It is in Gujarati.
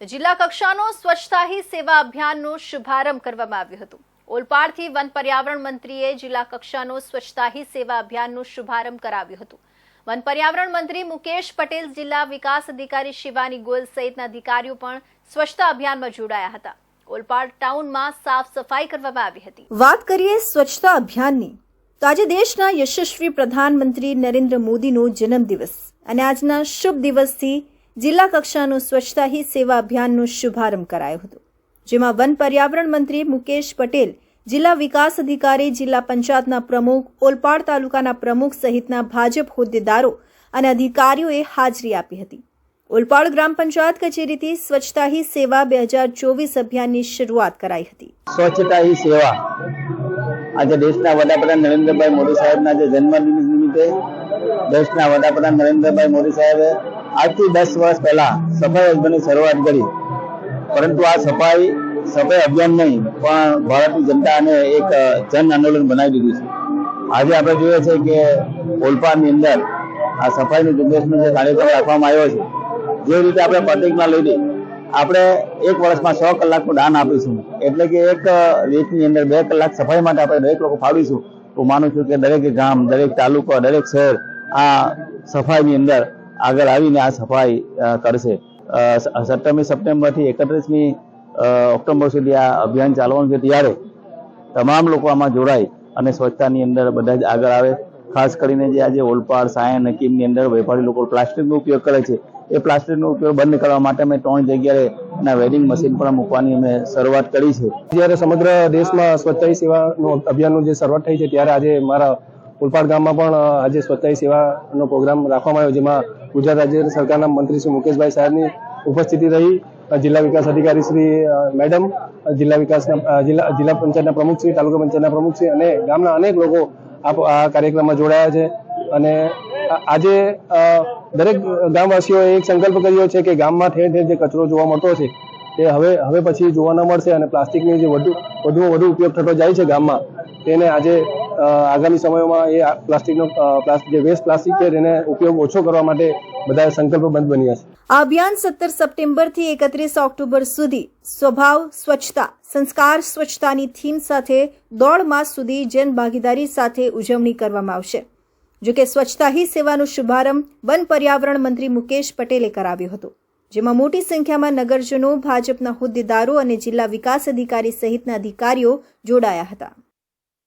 જિલ્લા કક્ષાનો સ્વચ્છતા હી સેવા અભિયાનનો શુભારંભ કરવામાં આવ્યો હતો. ઓલપાડથી વન પર્યાવરણ મંત્રીએ જિલ્લા કક્ષાનો સ્વચ્છતા હી સેવા અભિયાનનો શુભારંભ કરાવ્યો હતો. વન પર્યાવરણ મંત્રી મુકેશ પટેલ જિલ્લા વિકાસ અધિકારી શિવાની ગોયલ સહિતના અધિકારીઓ પણ સ્વચ્છતા અભિયાનમાં જોડાયા હતા. ઓલપાડ ટાઉનમાં સાફ સફાઈ કરવામાં આવી હતી. વાત કરીએ સ્વચ્છતા અભિયાનની, તો આજે દેશના યશસ્વી પ્રધાનમંત્રી નરેન્દ્ર મોદીનો જન્મદિવસ અને આજના શુભ દિવસથી જિલ્લા કક્ષાનું સ્વચ્છતા હી સેવા અભિયાનનો શુભારંભ કરાયો હતો. જેમાં વન પર્યાવરણ મંત્રી મુકેશ પટેલ, જિલ્લા વિકાસ અધિકારી, જિલ્લા પંચાયતના પ્રમુખ, ઓલપાડ તાલુકાના પ્રમુખ સહિતના ભાજપ હોદ્દેદારો અને અધિકારીઓએ હાજરી આપી હતી. ઓલપાડ ગ્રામ પંચાયત કચેરીથી સ્વચ્છતા હી સેવા બે હજાર ચોવીસ અભિયાનની શરૂઆત કરાઈ હતી. સ્વચ્છતા હી સેવા. આજે દેશના વડાપ્રધાન નરેન્દ્રભાઈ મોદી સાહેબના જન્મદિન નિમિત્તે, દેશના વડાપ્રધાન નરેન્દ્રભાઈ મોદી સાહેબે આજથી દસ વર્ષ પહેલા સફાઈ અભિયાનની શરૂઆત કરી. પરંતુ આ સફાઈ સફાઈ અભિયાન નહીં, પણ ભારતની જનતાને એક જન આંદોલન બનાવી દીધું છે. આજે આપણે જોઈએ છે કે ઓલપાડની અંદર આ સફાઈની ઝુંબેશનો જે કાર્યક્રમ રાખવામાં આવ્યો છે, જે રીતે આપણે પ્રતિજ્ઞા લઈ આપણે એક વર્ષમાં સો કલાકનું દાન આપીશું. એટલે કે એક રીતની અંદર બે કલાક સફાઈ માટે આપણે દરેક લોકો ફાળવીશું. હું માનું છું કે દરેક ગામ, દરેક તાલુકો, દરેક શહેર આ સફાઈની અંદર આગળ આવીને આ સફાઈ કરશે. સત્તરમી સપ્ટેમ્બરથી એકત્રીસમી ઓક્ટોબર સુધી આ અભિયાન ચાલવાનું છે ત્યારે તમામ લોકો આમાં જોડાય અને સ્વચ્છતાની અંદર બધા જ આગળ આવે. ખાસ કરીને જે આજે ઓલપાડ, સાયણ, નકીમની અંદર વેપારી લોકો પ્લાસ્ટિકનો ઉપયોગ કરે છે. એ પ્લાસ્ટિકનો ઉપયોગ બંધ કરવા માટે અમે ત્રણ જગ્યાએ એના વેડિંગ મશીન પણ મૂકવાની અમે શરૂઆત કરી છે. જ્યારે સમગ્ર દેશમાં સ્વચ્છતા સેવાનું અભિયાનનું જે શરૂઆત થઈ છે, ત્યારે આજે મારા ઉલપાડ ગામમાં પણ આજે સ્વચ્છતા સેવાનો પ્રોગ્રામ રાખવામાં આવ્યો, જેમાં ગુજરાત રાજ્ય સરકારના મંત્રી શ્રી મુકેશભાઈ સાહેબની ઉપસ્થિતિ રહી. જિલ્લા વિકાસ અધિકારી શ્રી મેડમ જિલ્લા વિકાસના જિલ્લા જિલ્લા પંચાયતના પ્રમુખ શ્રી, તાલુકા પંચાયતના પ્રમુખ શ્રી અને ગામના અનેક લોકો આ કાર્યક્રમમાં જોડાયા છે. અને આજે દરેક ગામવાસીઓએ એક સંકલ્પ કર્યો છે કે ગામમાં ઠેર ઠેર જે કચરો જોવા મળતો છે, તે હવે હવે પછી જોવા ન મળશે અને પ્લાસ્ટિકની જે વધુ વધુ વધુ ઉપયોગ થતો જાય છે ગામમાં, તેને આજે આગામી સમયોમાં એ પ્લાસ્ટિકનો જે વેસ્ટ પ્લાસ્ટિક છે તેને ઉપયોગ ઓછો કરવા માટે બધા સંકલ્પબંધ બન્યા છે. આ અભિયાન સત્તર સપ્ટેમ્બરથી એકત્રીસ ઓક્ટોબર સુધી સ્વભાવ, સ્વચ્છતા, સંસ્કાર, સ્વચ્છતાની થીમ સાથે દોઢ માસ સુધી જન ભાગીદારી સાથે ઉજવણી કરવામાં આવશે. જોકે સ્વચ્છતા હી સેવાનો શુભારંભ વન પર્યાવરણ મંત્રી મુકેશ પટેલે કરાવ્યો હતો. જેમાં મોટી સંખ્યામાં નગરજનો, ભાજપના હોદ્દેદારો અને જિલ્લા વિકાસ અધિકારી સહિતના અધિકારીઓ જોડાયા હતા.